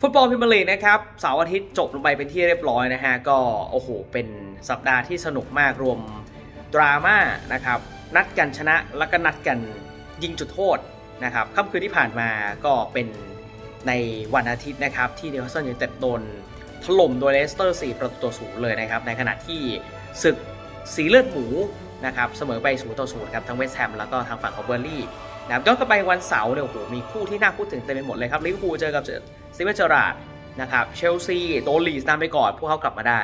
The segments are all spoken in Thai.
ฟุตบอลพรีเมียร์ลีกนะครับเสาร์อาทิตย์จบลงไปเป็นที่เรียบร้อยนะฮะ ก็โอ้โห เป็นสัปดาห์ที่สนุกมากรวมดราม่านะครับนัดกันชนะแล้วก็นัดกันยิงจุดโทษนะครับค่ำคืนที่ผ่านมาก็เป็นในวันอาทิตย์นะครับที่นิวคาสเซิลยูเต็ดโดนถล่มโดยเลสเตอร์ 4 ประตูต่อศูนย์เลยนะครับ ในขณะที่ศึกสีเลือดหมูนะครับเสมอไป0ต่อ0ครับทั้งเวสต์แฮมแล้วก็ทางฝั่งของเบอร์ลี่ นะครับย้อนกลับไปวันเสาร์เนี่ยโอ้โหมีคู่ที่น่าพูดถึงเต็มไปหมดเลยครับลิเวอร์พูลเจอกับสตีเวนเจอราร์ดนะครับเชลซีโดนลีสนำไปก่อน พวกเขากลับมาได้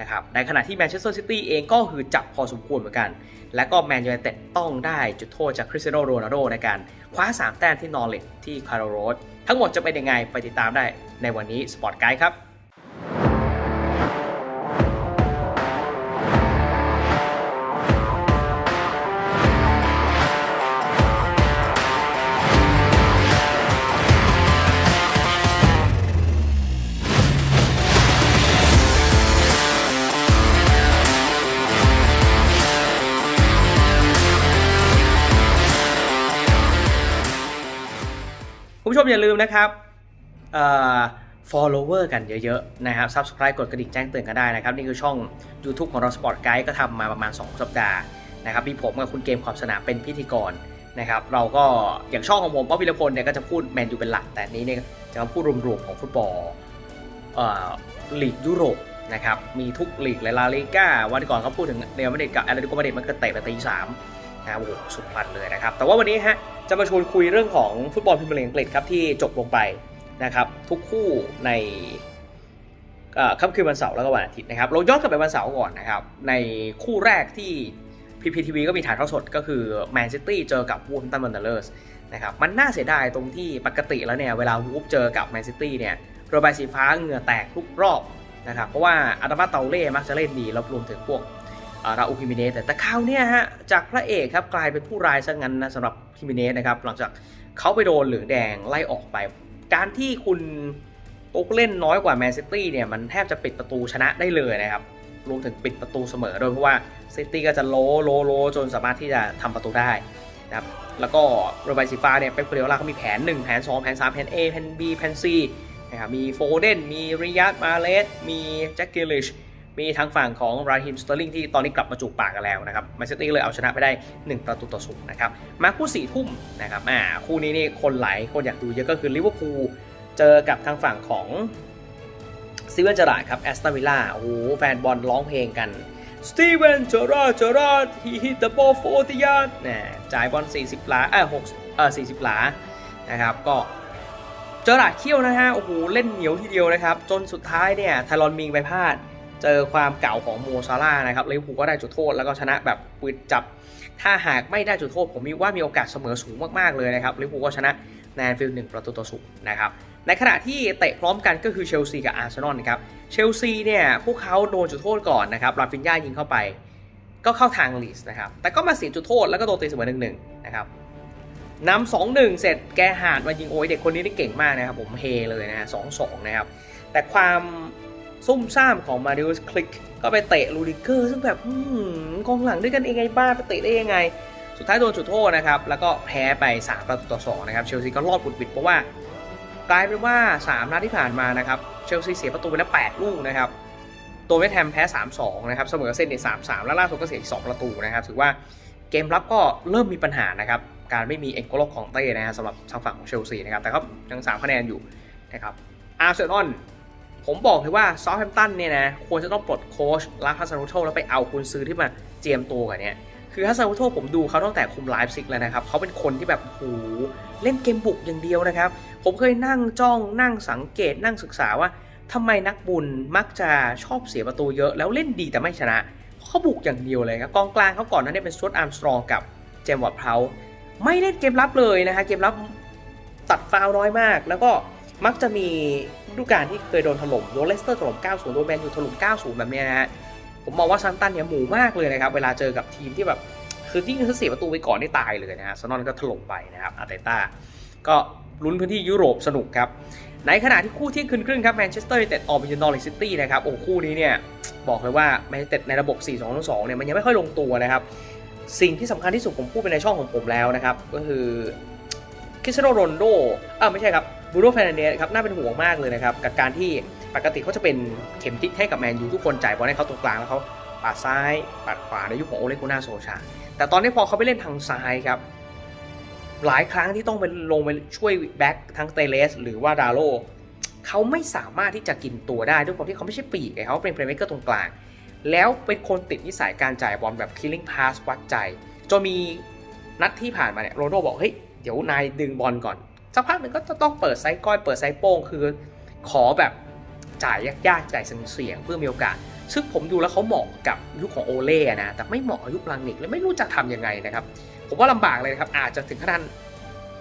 นะครับในขณะที่แมนเชสเตอร์ซิตี้เองก็คือจับพอสมควรเหมือนกัน และก็แมนยูไนเต็ดต้องได้จุดโทษจากคริสเตียโนโรนัลโดในการคว้า 3 แต้มที่นอร์เลตที่คาร์โรสทั้งหมดจะเป็นยังไงไปติดตามได้ในวันนี้สปอร์ตไกด์ครับ ชมอย่าลืมนะครับเอ่อ follower กันเยอะๆนะครับ subscribe กดกระดิ่งแจ้งเตือนกันได้นะครับ นี่คือช่อง YouTube ของเรา Sport Guide ก็ทำมาประมาณ 2 สัปดาห์นะครับมีผมกับคุณเกมขอบสนามเป็นพิธีกรนะครับเราก็อย่างช่องของผมป๊อปวิรพลเนี่ยก็จะพูดแมนยูเป็นหลัก แต่นี้เนี่ยจะมาพูดรวมๆของฟุตบอลลีกยุโรปนะครับมีทุกลีกเลยลาลิก้าวันก่อนเขาพูดถึงเรอัลมาดริดกับแอตเลติโกมาดริดมันก็เตะไปตีสามนะโอ้โหสุดมันเลยนะครับแต่ว่าวันนี้ฮะ จะมาชวนคุยเรื่องของฟุตบอลพรีเมียร์ลีกอังกฤษครับที่จบลงไปนะครับ ทุกคู่ในค่ำคืนวันเสาร์แล้วก็วันอาทิตย์นะครับ เราย้อนกลับไปวันเสาร์ก่อนนะครับ ในคู่แรกที่ PPTV ก็มีถ่ายทอดสดก็คือแมนซิตี้เจอกับวูฟตันวันเดอร์สนะครับมันน่าเสียดายตรงที่ปกติแล้วเนี่ย เวลาวูฟเจอกับแมนซิตี้เนี่ยโรบายสีฟ้าเหงื่อแตกทุกรอบนะครับเพราะว่าอาดามาเตาเล่มักจะเล่นดีแล้วรวมถึงพวก ราอูฮิมิเนสแต่แต่คราวเนี้ยฮะจากพระเอกครับกลายเป็นผู้ร้ายซะงั้นนะสำหรับฮิมิเนสนะครับหลังจากเขาไปโดนเหลืองแดงไล่ออกไป การที่คุณโต๊กเล่นน้อยกว่าแมนซิตี้เนี่ยมันแทบจะปิดประตูชนะได้เลยนะครับรวมถึงปิดประตูเสมอด้วยเพราะว่าซิตี้ก็จะโลโลโลจนสามารถที่จะทำประตูได้นะครับแล้วก็โรบายซิฟ้าเนี่ยเป็นคนเดียวล่าเขามีแผน 1 แผน 2 แผน 3 แผน A แผน B แผน C นะครับมีโฟเดนมีริยัตมาเลสมีแจ็คเกลิช มีทางฝั่งของราฮิมสเตอร์ลิงที่ตอนนี้กลับมาจูบปากกันแล้วนะครับแมนเชสเตอร์เลยเอาชนะไปได้ 1 ประตูต่อศูนย์นะครับมาคู่สี่ทุ่มนะครับอ่าคู่นี้นี่คนหลายคนอยากดูเยอะก็คือลิเวอร์พูลเจอกับทางฝั่งของซีเวนเจอราร์ดครับแอสตันวิลล่าโอ้โหแฟนบอลร้องเพลงกันสตีเวนเจอราร์ดเจอราร์ด he hit the ball 40 yard นะจ่ายบอล 40 หลาเออ6เออ40 หลานะครับก็เจอราร์ดเขี้ยวนะฮะโอ้โหเล่นเหนียวทีเดียวนะครับ จนสุดท้ายเนี่ยไทรอนมิงไปพลาด เจอความเก่าของโมซาร่านะครับลิเวอร์พูลก็ได้จุดโทษแล้วก็ชนะแบบปืนจับ ถ้าหากไม่ได้จุดโทษ ผมมีว่ามีโอกาสเสมอสูงมากๆเลยนะครับลิเวอร์พูลก็ชนะในนฟิลหนึ่งประตูต่อศูนย์นะครับในขณะที่เตะพร้อมกันก็คือเชลซีกับอาร์เซนอลนะครับเชลซีเนี่ยพวกเขาโดนจุดโทษก่อนนะครับราฟินญ่ายิงเข้าไป ก็เข้าทางลีสนะครับแต่ก็มาเสียจุดโทษแล้วก็โดนตีเสมอหนึ่งหนึ่งนะครับนำสองหนึ่งเสร็จแกหาดมายิงโอ้ยเด็กคนนี้นี่เก่งมากนะครับผมเฮเลยนะสองสองนะครับแต่ความ ซุ่มซ่ามของมาริอุสคลิกก็ไปเตะลูดิเกอร์ซึ่งแบบอืมกองหลังด้วยกันเองไงบ้าไปเตะได้ยังไง สุดท้ายโดนจุดโทษนะครับ แล้วก็แพ้ไป 3 ประตูต่อ 2 นะครับ เชลซีก็รอดบุดบิดเพราะว่ากลายเป็นว่า 3 นัดที่ผ่านมานะครับ เชลซีเสียประตูไปแล้ว 8 ลูกนะครับ ตัวเวสแฮมแพ้ 3-2 นะครับ เสมอเส้นเนี่ย3-3 แล้วล่าสุดก็เสียอีก 2 ประตูนะครับ ถือว่าเกมรับก็เริ่มมีปัญหานะครับ การไม่มีเอ็นโกโลของเต้นะฮะสำหรับทางฝั่งของเชลซีนะครับ แต่ก็ยัง3คะแนนอยู่นะครับ อาร์เซนอล ผมบอกเลยว่าซอฟแฮมตันเนี่ยนะควรจะต้องปลดโค้ชลาฮัสซานุโตแล้วไปเอาคุณซื้อที่มาเจียมตัวกันเนี่ยคือฮัสซานุโตผมดูเขาตั้งแต่คุมไลฟ์ซิกแล้วนะครับเขาเป็นคนที่แบบโหเล่นเกมบุกอย่างเดียวนะครับ ผมเคยนั่งจ้องนั่งสังเกตนั่งศึกษาว่าทำไมนักบุญมักจะชอบเสียประตูเยอะแล้วเล่นดีแต่ไม่ชนะเพราะเขาบุกอย่างเดียวเลยครับกองกลางเขาก่อนนั้นเนี่ยเป็นสวตอาร์มสตรองกับเจมส์วอร์ดเพาไม่เล่นเกมรับเลยนะฮะเกมรับตัดฟาวน้อยมากแล้วก็ มักจะมีฤดูกาลที่เคยโดนถล่มโดนเลสเตอร์ถล่ม 90 โดนแมนยูถล่ม 90 แบบนี้นะฮะ ผมมองว่าซันตันเนี่ยหมูมากเลยนะครับ เวลาเจอกับทีมที่แบบ คือที่เขาเสียประตูไปก่อนนี่ตายเลยนะฮะซานอนก็ถล่มไปนะครับอาร์เตต้าก็ลุ้นพื้นที่ยุโรปสนุกครับ ในขณะที่คู่ที่คืนครึ่งครับแมนเชสเตอร์ยูไนเต็ดออกไปเยือนนอริซิตี้นะครับโอ้คู่นี้เนี่ยบอกเลยว่าแมนเชสเตอร์ในระบบ 4-2-2 เนี่ยมันยังไม่ค่อยลงตัวนะครับสิ่งที่สำคัญที่สุดผมพูดไปในช่องของผมแล้วนะครับก็คือคริสเตียโนโรนโดเออไม่ใช่ครับ บูโรแฟนเดสครับน่าเป็นห่วงมากเลยนะครับ กับการที่ปกติเขาจะเป็นเข็มทิศให้กับแมนยูทุกคนจ่ายบอลให้เขาตรงกลางแล้วเขาปาดซ้ายปาดขวาในยุคของโอเลกุน่าโซชา แต่ตอนนี้พอเขาไปเล่นทางซ้ายครับ หลายครั้งที่ต้องไปลงไปช่วยแบ็คทั้งเตเลสหรือว่าดาโลเขาไม่สามารถที่จะกินตัวได้ด้วยความที่เขาไม่ใช่ปีกไงเขาเป็นเพลย์เม k เกอร์ตรงกลาง แล้วเป็นคนติดนิสัยการจ่ายบอลแบบ killing pass วัดใจจนมีนัดที่ผ่านมาเนี่ยโรนัลโดบอกเฮ้ยเดี๋ยวนายดึงบอลก่อน สักพักหนึ่งก็จะต้องเปิดไซก้อยเปิดไซโป้งคือขอแบบจ่ายยากๆจ่ายเสี่ยงเพื่อมีโอกาส ซึ่งผมดูแล้วเขาเหมาะกับยุคของโอเล่นะ แต่ไม่เหมาะกับยุคลังนิกและไม่รู้จะทำยังไงนะครับ ผมว่าลำบากเลยนะครับ อาจจะถึงขั้น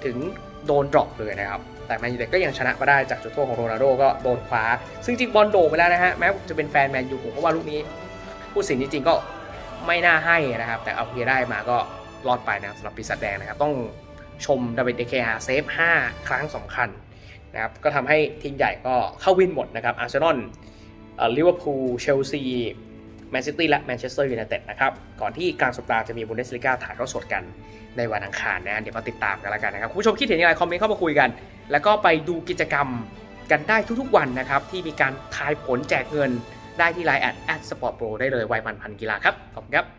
ถึงโดนดรอปเลยนะครับ แต่แมนยูเต็ดก็ยังชนะมาได้จากจุดโทษของโรนัลโดก็โดนคว้า ซึ่งจริงบอลโด่งไปแล้วนะฮะ แม้จะเป็นแฟนแมนยูผมก็ว่าลูกนี้ผู้สินจริงๆก็ไม่น่าให้นะครับ แต่เอาเพียได้มาก็รอดไปนะครับสำหรับปีศาจแดงนะครับ ต้อง ชมดาวิดเดเคฮาเซฟ5ครั้งสำคัญนะครับก็ทำให้ทีมใหญ่ก็เข้าวินหมดนะครับอาร์เซนอลลิเวอร์พูลเชลซีแมนซิตี้และแมนเชสเตอร์ยูไนเต็ดนะครับ ก่อนที่กลางสัปดาห์จะมีบุนเดสลิก้าถ่ายทอดสดกันในวันอังคารนะเดี๋ยวมาติดตามกันแล้วกันนะครับคุณผู้ชมคิดเห็นอย่างไรคอมเมนต์เข้ามาคุยกัน แล้วก็ไปดูกิจกรรมกันได้ทุกๆวันนะครับ ที่มีการทายผลแจกเงินได้ที่ไลน์แอดแอดสปอร์ตโปรได้เลยวัยมันพันกีฬาครับ ขอบคุณครับ